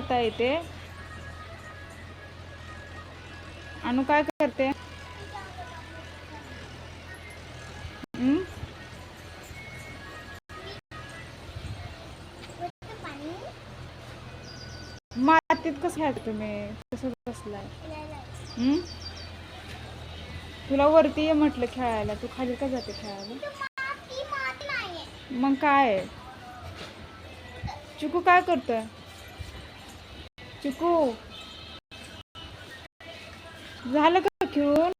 करता येते. अनु काय करते? मातीत कसं खेळता तुम्ही? कसं बसलाय? तुला वरती ये म्हटलं खेळायला. तू खाली का जाते खेळायला? मग काय? चिकू काय करतोय? चिकू. झालं का खेळून?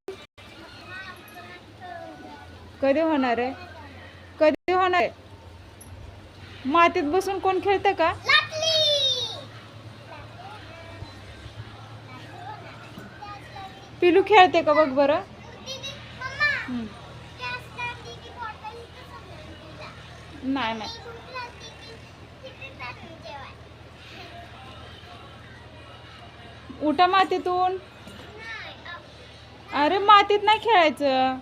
कधी होणार आहे? कधी होणार आहे? मातीत बसून कोण खेळतं का? पिलू खेळते का बघ बरं. नाही नाही. उठा मातीतून. अरे मातीत नाही खेळायचं.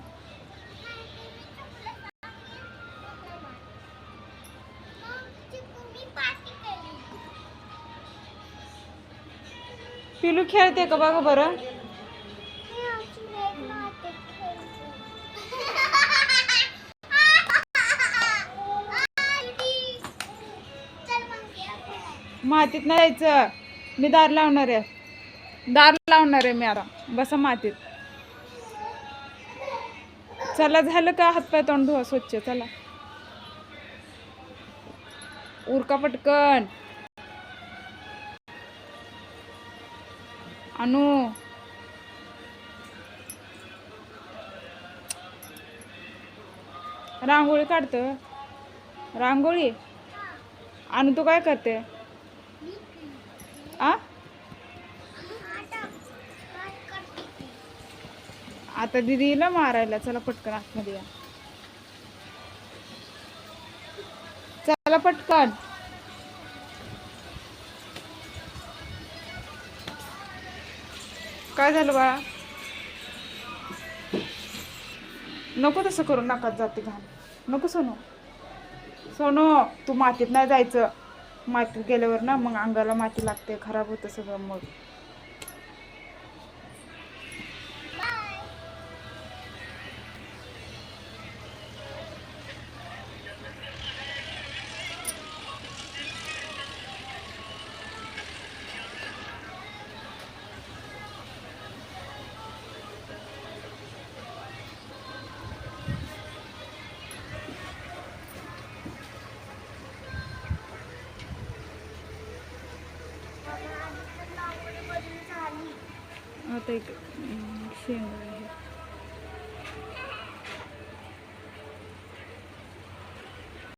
पिलू खेळते का बघा बरं? मातीत नाही जायचं मी दार लावणार आहे. दार लावणार आहे मी आता बसा मातीत. चला झालं का? हातपाय तोंड धुवा स्वच्छ. चला. उरका पटकन. अनु. रांगोळी काढत. रांगोळी? अनु तू काय करते? आ? आता दिदीला मारायला. चला पटकन आतमध्ये या. चला पटकन. काय झालं बाळा? नको तसं करू नाकात जाते घाण. नको सोनू. सोनू तू मातीत नाही जायचं. मातीत गेल्यावर ना मग अंगाला माती लागते खराब होतं सगळं मग. 啊，对，嗯线的